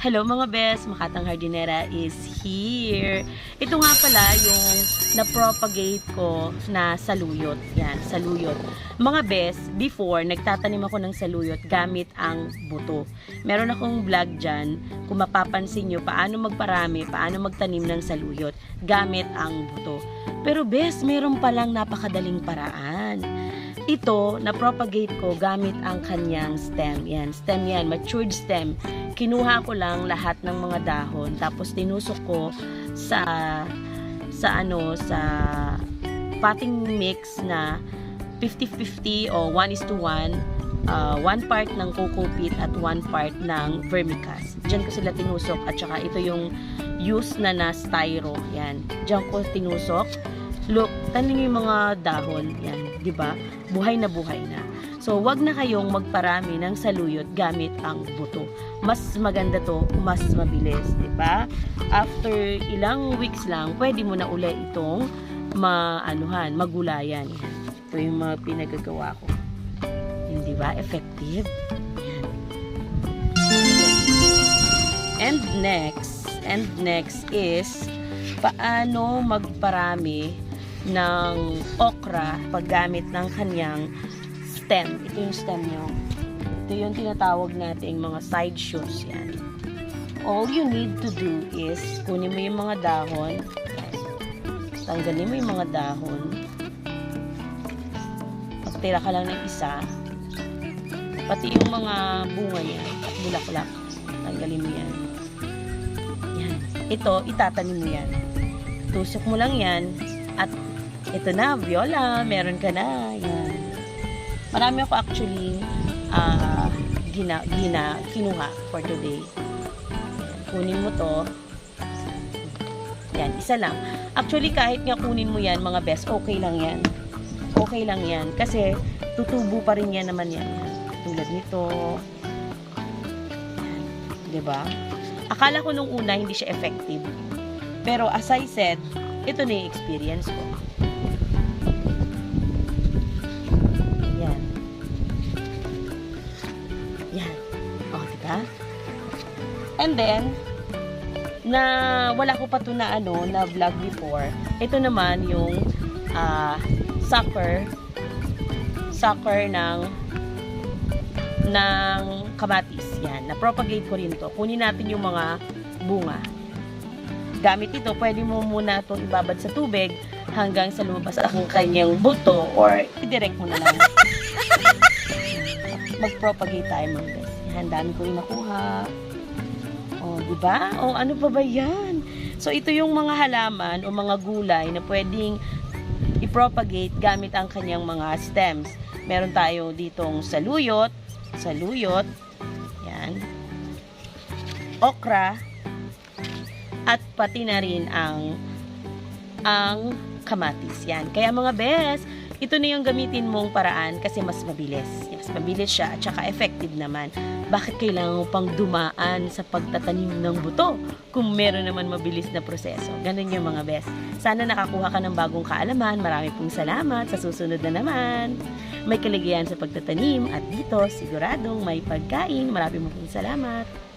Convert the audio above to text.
Hello mga best, Makatang Hardinera is here. Ito nga pala yung na-propagate ko na saluyot. Yan, saluyot. Mga best, before, nagtatanim ako ng saluyot gamit ang buto. Meron akong vlog dyan, kung mapapansin nyo, paano magparami, paano magtanim ng saluyot gamit ang buto. Pero best, meron palang napakadaling paraan. Ito, na-propagate ko gamit ang kanyang stem. Yan, stem yan, matured stem. Kinuha ko lang lahat ng mga dahon, tapos tinusok ko sa sa ano, sa potting mix na 50-50 o 1 is to 1 uh, one part ng coco peat at one part ng vermicast. Diyan ko sila tinusok at saka ito yung use na na styro. Yan. Diyan ko tinusok. Look, tanin yung mga dahon. Yan, di ba? Buhay na buhay na. So, wag na kayong magparami ng saluyot gamit ang buto. Mas maganda to, mas mabilis, di ba? After ilang weeks lang, pwede mo na uli itong maanuhan, magulayan. Yan. Ito yung mga pinagagawa ko. Hindi ba? Effective. Yan. And next, and next is paano magparami ng okra paggamit ng kanyang stem. Ito yung stem nyo. Ito yung tinatawag nating mga side shoots yan. All you need to do is kunin mo yung mga dahon. Tanggalin mo yung mga dahon. Pagtira ka lang ng isa. Pati yung mga bunga niya bulaklak. Tanggalin mo yan. Yan. Ito, itatanim mo yan. Tusok mo lang yan. At ito na, viola. Meron ka na. Yan. Marami ako actually ah gina, gina, kinuha for today. Yan. Kunin mo to. Yan, isa lang. Actually, kahit nga kunin mo yan, mga best, okay lang yan. Okay lang yan. Kasi, tutubo pa rin yan naman yan. Tulad nito. Ba? Akala ko nung una hindi siya effective. Pero as I said, ito na yung experience ko. And then, na wala ko pa to na ano, na vlog before. Ito naman yung ah sucker sucker ng ng kamatis. Yan, na-propagate ko rin to. Kunin natin yung mga bunga. Gamit ito, pwede mo muna itong ibabad sa tubig hanggang sa lumabas ang kanyang buto or i-direct mo na lang. Mag-propagate tayo mga best. Yan, dami ko rin nakuha. O, di ba? O, ano pa ba yan? So, ito yung mga halaman o mga gulay na pwedeng i-propagate gamit ang kanyang mga stems. Meron tayo ditong saluyot, saluyot, yan, okra, at pati na rin ang ang kamatis. Yan. Kaya mga bes, ito na yung gamitin mong paraan kasi mas mabilis. Yes, mabilis siya at saka effective naman. Bakit kailangan mo pang dumaan sa pagtatanim ng buto kung meron naman mabilis na proseso? Ganun yung mga bes. Sana nakakuha ka ng bagong kaalaman. Marami pong salamat. Sa susunod na naman. May kaligayahan sa pagtatanim at dito siguradong may pagkain. Marami pong salamat.